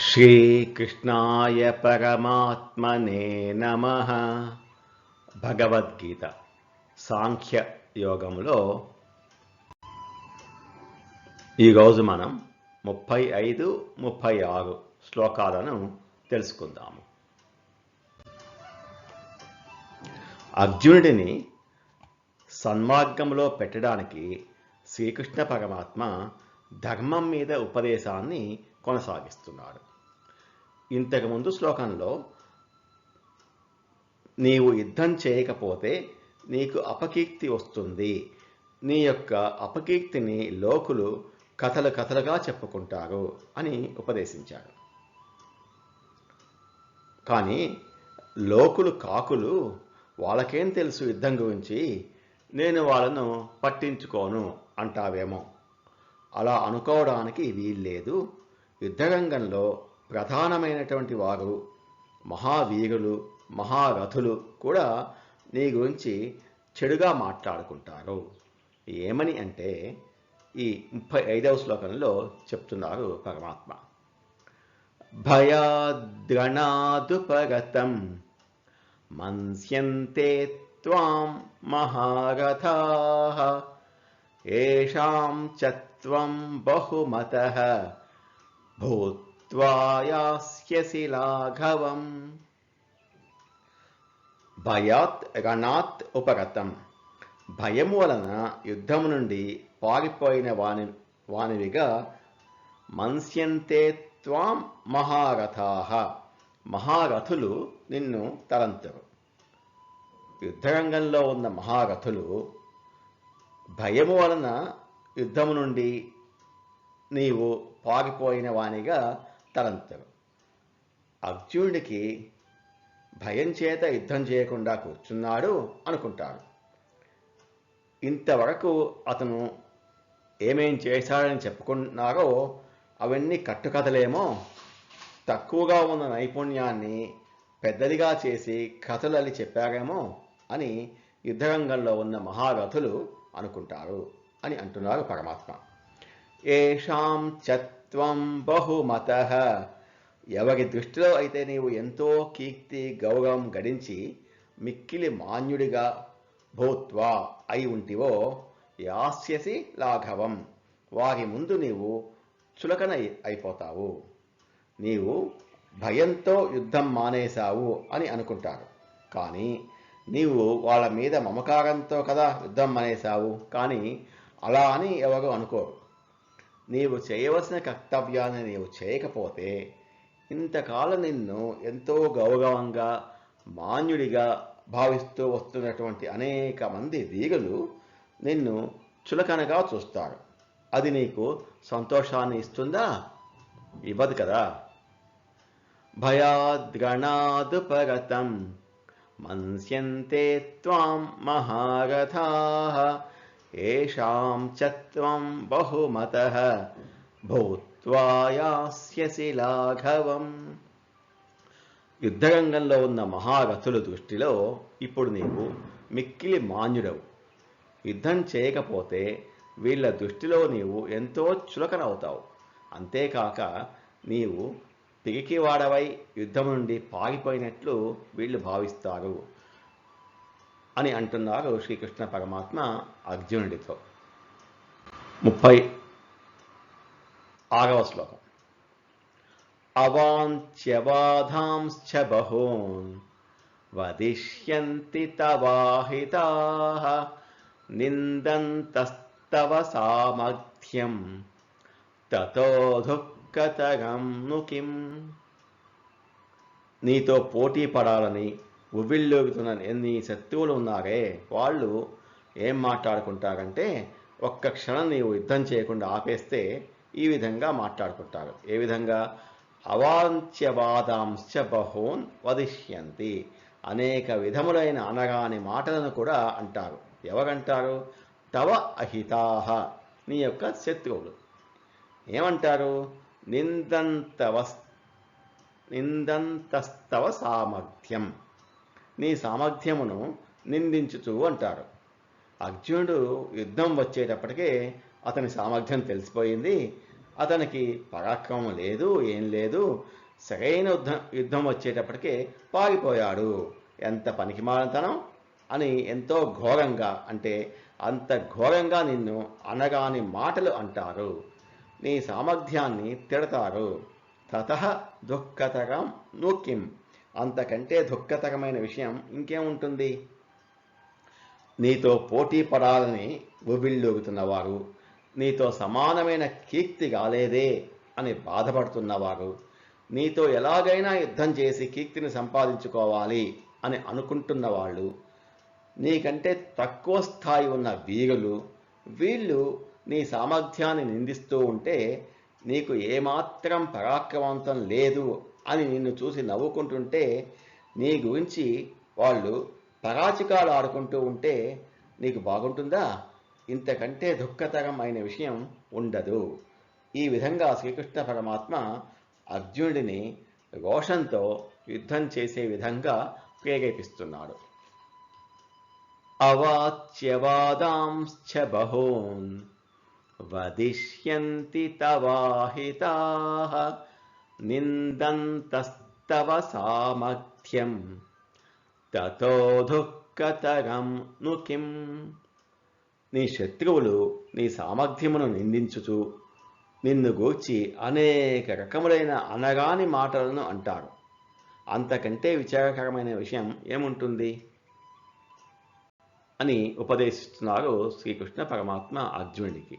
శ్రీకృష్ణాయ పరమాత్మనే నమ. భగవద్గీత సాంఖ్య యోగంలో ఈరోజు మనం ముప్పై ఐదు ముప్పై ఆరు శ్లోకాలను తెలుసుకుందాము. అర్జునుడిని సన్మార్గంలో పెట్టడానికి శ్రీకృష్ణ పరమాత్మ ధర్మం మీద ఉపదేశాన్ని కొనసాగిస్తున్నాడు ఇంతకుముందు శ్లోకంలో నీవు యుద్ధం చేయకపోతే నీకు అపకీర్తి వస్తుంది. నీ యొక్క అపకీర్తిని లోకులు కథలు కథలుగా చెప్పుకుంటారు అని ఉపదేశించాడు కానీ లోకులు కాకులు వాళ్ళకేం తెలుసు యుద్ధం గురించి? నేను వాళ్ళను పట్టించుకోను అంటావేమో. అలా అనుకోవడానికి వీల్లేదు. యుద్ధరంగంలో ప్రధానమైనటువంటి వారు మహావీరులు మహారథులు కూడా నీ గురించి చెడుగా మాట్లాడుకుంటారు. ఏమని అంటే ఈ ముప్పై ఐదవ శ్లోకంలో చెప్తున్నారు పరమాత్మ. భయాద్గణాదుపగతం మన్స్యంతే త్వాం మహారథా ఏషాం చత్వం బహుమతః భూత్వా యాస్యసి లాఘవం భయాత్ రణాత్ ఉపగతం భయము వలన యుద్ధము నుండి పారిపోయిన వాని వానివిగా మన్స్యంతే త్వాం మహారథాః। మహారథులు నిన్ను తలంతరు। యుద్ధరంగంలో ఉన్న మహారథులు భయము వలన యుద్ధము నుండి నీవు ఆగిపోయిన వాణిగా తలంతరు అర్జునుడికి భయం చేత యుద్ధం చేయకుండా కూర్చున్నాడు అనుకుంటాడు. ఇంతవరకు అతను ఏమేం చేశాడని చెప్పుకున్నారో అవన్నీ కట్టుకథలేమో. తక్కువగా ఉన్న నైపుణ్యాన్ని పెద్దదిగా చేసి కథలు అని చెప్పారేమో అని యుద్ధరంగంలో ఉన్న మహారథులు అనుకుంటారు అని అంటున్నారు పరమాత్మ. ఏషాం త్వం బహుమత. ఎవరి దృష్టిలో అయితే నీవు ఎంతో కీర్తి గౌరవం గడించి మిక్కిలి మాన్యుడిగా భూత్వా అయి ఉంటివో యాస్యసి లాఘవం. వారి ముందు నీవు చులకన అయిపోతావు. నీవు భయంతో యుద్ధం మానేశావు అని అనుకుంటారు. కానీ నీవు వాళ్ళ మీద మమకారంతో కదా యుద్ధం మానేశావు. కానీ అలా అని ఎవరు అనుకోరు. నీవు చేయవలసిన కర్తవ్యాన్ని నీవు చేయకపోతే ఇంతకాలం నిన్ను ఎంతో గౌరవంగా మాన్యుడిగా భావిస్తూ వస్తున్నటువంటి అనేక మంది వీరులు నిన్ను చులకనగా చూస్తారు. అది నీకు సంతోషాన్ని ఇస్తుందా? ఇవ్వదు కదా. భయాద్గణాదుపగతం మన్స్యంతే త్వాం మహారథాః ఏషాం చత్వం బహుమతః భూత్వా యాస్యసి లాఘవం యుద్ధరంగంలో ఉన్న మహారథుల దృష్టిలో ఇప్పుడు నీవు మిక్కిలి మాన్యుడవు. యుద్ధం చేయకపోతే వీళ్ళ దృష్టిలో నీవు ఎంతో చులకనవుతావు. అంతేకాక నీవు పిరికివాడవై యుద్ధం నుండి పారిపోయినట్లు వీళ్ళు భావిస్తారు. అని అంటున్నారు శ్రీకృష్ణ పరమాత్మ అర్జునుడితో. ముప్పై ఆరవ శ్లోకం. అవాంచ్యబాధాంశ్చ బహూన్ వదిష్యంతి తవాహితా నిందంతస్తవ సామర్థ్యం తతో దుఃఖతరం నుకిం నీతో పోటీ పడాలని ఉవ్విళ్ళూగుతున్న ఎన్ని శత్రువులు ఉన్నారే వాళ్ళు ఏం మాట్లాడుకుంటారంటే ఒక్క క్షణం నీవు యుద్ధం చేయకుండా ఆపేస్తే ఈ విధంగా మాట్లాడుకుంటారు. ఏ విధంగా? అవాంచ్యవాదాంశ బహోన్ వదిష్యంతి. అనేక విధములైన అనగాని మాటలను కూడా అంటారు. ఎవరంటారు? తవ అహితాహ నీ యొక్క శత్రువులు. ఏమంటారు? నిందంతవ నిందంతస్తవ సామర్థ్యం. నీ సామర్థ్యమును నిందించుతూ అంటారు. అర్జునుడు యుద్ధం వచ్చేటప్పటికే అతని సామర్థ్యం తెలిసిపోయింది. అతనికి పరాక్రమం లేదు ఏం లేదు. సరైన యుద్ధం యుద్ధం వచ్చేటప్పటికే పారిపోయాడు. ఎంత పనికిమాలతనం అని ఎంతో ఘోరంగా అంటే అంత ఘోరంగా నిన్ను అనగాని మాటలు అంటారు. నీ సామర్థ్యాన్ని తిడతారు. తత దుఃఖతరం నూకిం అంతకంటే దుఃఖతరమైన విషయం ఇంకేముంటుంది? నీతో పోటీ పడాలని ఉబిళ్ళూగుతున్నవారు నీతో సమానమైన కీర్తి కాలేదే అని బాధపడుతున్నవారు. నీతో ఎలాగైనా యుద్ధం చేసి కీర్తిని సంపాదించుకోవాలి అని అనుకుంటున్న వాళ్ళు నీకంటే తక్కువ స్థాయి ఉన్న వీరులు వీళ్ళు నీ సామర్థ్యాన్ని నిందిస్తూ ఉంటే నీకు ఏమాత్రం పరాక్రమవంతం లేదు అని నిన్ను చూసి నవ్వుకుంటుంటే నీ గురించి వాళ్ళు పరాచికాలు ఆడుకుంటూ ఉంటే నీకు బాగుంటుందా? ఇంతకంటే దుఃఖతరమైన విషయం ఉండదు. ఈ విధంగా శ్రీకృష్ణ పరమాత్మ అర్జునుడిని రోషంతో యుద్ధం చేసే విధంగా ప్రేరేపిస్తున్నాడు. అవాచ్యవాదాంశ్చ బహూన్ వదిష్యంతి తవాహితాః నిందంతస్తవ సామర్థ్యం. తతో దుఃఖతరం ను కిం? నీ శత్రువులు నీ సామర్థ్యమును నిందించుచు నిన్ను గూర్చి అనేక రకములైన అనగాని మాటలను అంటారు. అంతకంటే విచారకరమైన విషయం ఏముంటుంది? అని ఉపదేశిస్తున్నారు శ్రీకృష్ణ పరమాత్మ అర్జునుడికి.